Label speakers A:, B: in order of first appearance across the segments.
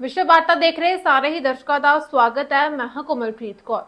A: ਵਿਸ਼ਵ ਵਾਰਤਾ ਦੇਖ ਰਹੇ ਸਾਰੇ ਹੀ ਦਰਸ਼ਕਾਂ ਦਾ ਸਵਾਗਤ ਹੈ। ਮੈਂ ਹਾਂ ਕੋਮਲਪ੍ਰੀਤ ਕੌਰ।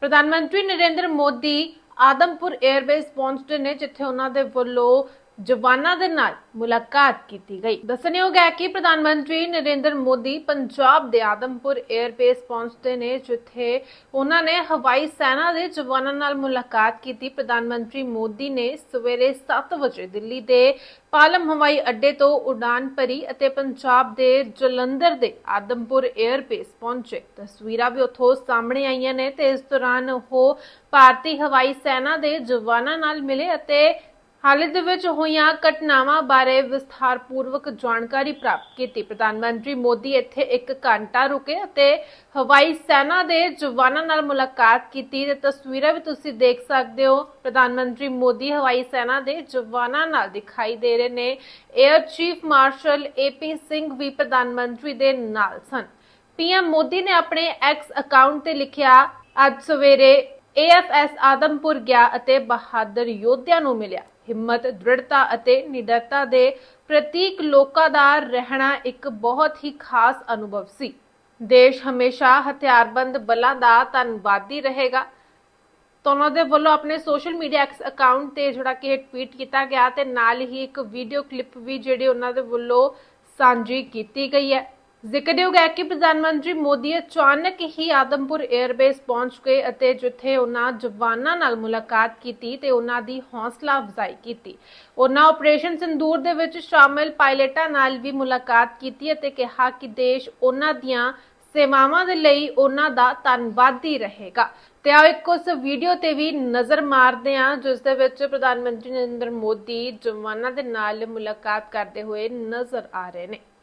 A: ਪ੍ਰਧਾਨ ਮੰਤਰੀ ਨਰਿੰਦਰ ਮੋਦੀ ਆਦਮਪੁਰ 에ਅਰਬੇਸ ਪਹੁੰਚਦੇ ਨੇ, ਜਿੱਥੇ ਉਹਨਾਂ ਦੇ ਵੱਲੋਂ ਜਵਾਨਾਂ ਦੇ ਨਾਲ ਮੁਲਾਕਾਤ ਕੀਤੀ ਗਈ। ਦੱਸਣਯੋਗ ਹੈ ਕਿ ਪ੍ਰਧਾਨ ਮੰਤਰੀ ਨਰਿੰਦਰ ਮੋਦੀ ਪੰਜਾਬ ਦੇ ਆਦਮਪੁਰ 에ਅਰਬੇਸ ਪਹੁੰਚਦੇ ਨੇ, ਜਿੱਥੇ ਉਹਨਾਂ ਨੇ ਹਵਾਈ ਸੈਨਾ ਦੇ ਜਵਾਨਾਂ ਨਾਲ ਮੁਲਾਕਾਤ ਕੀਤੀ। ਪ੍ਰਧਾਨ ਮੰਤਰੀ ਮੋਦੀ ਨੇ ਸਵੇਰੇ 7 ਵਜੇ ਦਿੱਲੀ ਦੇ ਪਾਲਮ ਹਵਾਈ ਅੱਡੇ ਤੋਂ ਉਡਾਨ ਭਰੀ ਅਤੇ ਪੰਜਾਬ ਦੇ ਜਲੰਧਰ ਦੇ ਆਦਮਪੁਰ 에ਅਰਬੇਸ ਪਹੁੰਚੇ। ਤਸਵੀਰਾਂ ਵੀ ਉੱਥੋਂ ਸਾਹਮਣੇ ਆਈਆਂ ਨੇ ਤੇ ਇਸ ਦੌਰਾਨ ਉਹ ਭਾਰਤੀ ਹਵਾਈ ਸੈਨਾ ਦੇ ਜਵਾਨਾਂ ਨਾਲ ਮਿਲੇ ਅਤੇ ਹਾਲ ਦੇ ਵਿੱਚ ਹੋਈਆਂ ਘਟਨਾਵਾਂ ਬਾਰੇ ਵਿਸਥਾਰਪੂਰਵਕ ਜਾਣਕਾਰੀ ਪ੍ਰਾਪਤ ਕੀਤੀ। ਪ੍ਰਧਾਨ ਮੰਤਰੀ ਮੋਦੀ ਇੱਥੇ ਇੱਕ ਘੰਟਾ ਰੁਕੇ ਅਤੇ ਹਵਾਈ ਸੈਨਾ ਦੇ ਜਵਾਨਾਂ ਨਾਲ ਮੁਲਾਕਾਤ ਕੀਤੀ। ਤੇ ਤਸਵੀਰਾਂ ਵੀ ਤੁਸੀਂ ਦੇਖ ਸਕਦੇ ਹੋ। ਪ੍ਰਧਾਨ ਮੰਤਰੀ ਮੋਦੀ ਹਵਾਈ ਸੈਨਾ ਦੇ ਜਵਾਨਾਂ ਨਾਲ ਦਿਖਾਈ ਦੇ ਰਹੇ ਨੇ। Air chief marshal A P Singh ਵੀ ਪ੍ਰਧਾਨ ਮੰਤਰੀ ਦੇ ਨਾਲ ਸਨ। ਪੀਐਮ ਮੋਦੀ ਨੇ ਆਪਣੇ ਐਕਸ ਅਕਾਊਂਟ ਤੇ ਲਿਖਿਆ, ਅੱਜ ਸਵੇਰੇ ਏਐਫਐਸ ਆਦਮਪੁਰ ਗਿਆ ਅਤੇ ਬਹਾਦਰ ਯੋਧਿਆਂ ਨੂੰ ਮਿਲਿਆ। ਹਿੰਮਤ, ਦ੍ਰਿੜਤਾ ਅਤੇ ਨਿਡਰਤਾ ਦੇ ਪ੍ਰਤੀਕ ਲੋਕਾਂ ਦਾ ਰਹਿਣਾ ਇੱਕ ਬਹੁਤ ਹੀ ਖਾਸ ਅਨੁਭਵ ਸੀ। ਦੇਸ਼ ਹਮੇਸ਼ਾ ਹਥਿਆਰਬੰਦ ਬਲਾਂ ਦਾ ਧੰਨਵਾਦੀ ਰਹੇਗਾ। ਤਾਂ ਉਹਨਾਂ ਦੇ ਵੱਲੋਂ ਆਪਣੇ ਸੋਸ਼ਲ ਮੀਡੀਆ ਐਕਸ ਅਕਾਊਂਟ ਤੇ ਜਿਹੜਾ ਕਿ ਟਵੀਟ ਕੀਤਾ ਗਿਆ ਤੇ ਨਾਲ ਹੀ ਇੱਕ ਵੀਡੀਓ ਕਲਿੱਪ ਵੀ ਜਿਹੜੀ ਉਹਨਾਂ ਦੇ ਵੱਲੋਂ ਸਾਂਝੀ ਕੀਤੀ ਗਈ ਹੈ। ਜ਼ਿਕਰਯੋਗ ਹੈ ਕਿ ਪ੍ਰਧਾਨ ਮੰਤਰੀ ਮੋਦੀ ਅਚਾਨਕ ਹੀ ਆਦਮਪੁਰ 에ਅਰਬੇਸ ਪਹੁੰਚ ਗਏ ਅਤੇ ਜਿੱਥੇ ਉਹਨਾਂ ਜਵਾਨਾਂ ਨਾਲ ਮੁਲਾਕਾਤ ਕੀਤੀ ਤੇ ਉਹਨਾਂ ਦੀ ਹੌਸਲਾ ਅਫਜ਼ਾਈ ਕੀਤੀ। ਉਹਨਾਂ ਆਪਰੇਸ਼ਨ ਸਿੰਦੂਰ ਦੇ ਵਿੱਚ ਸ਼ਾਮਿਲ ਪਾਇਲਟਾਂ ਨਾਲ ਵੀ ਮੁਲਾਕਾਤ ਕੀਤੀ ਅਤੇ ਕਿਹਾ ਕਿ ਦੇਸ਼ ਉਹਨਾਂ ਦੀਆਂ ਸੇਵਾਵਾਂ ਦੇ ਲਈ ਉਹਨਾਂ ਦਾ ਧੰਨਵਾਦੀ ਰਹੇਗਾ। ਤੇ ਆਓ ਇੱਕ ਉਸ ਵੀਡੀਓ ਤੇ ਵੀ ਨਜ਼ਰ ਮਾਰਦੇ ਹਾਂ, ਜਿਸ ਦੇ ਵਿੱਚ ਪ੍ਰਧਾਨ ਮੰਤਰੀ ਨਰਿੰਦਰ ਮੋਦੀ ਜਵਾਨਾਂ ਦੇ ਨਾਲ ਮੁਲਾਕਾਤ ਕਰਦੇ ਹੋਏ ਨਜ਼ਰ ਆ ਰਹੇ ਨੇ।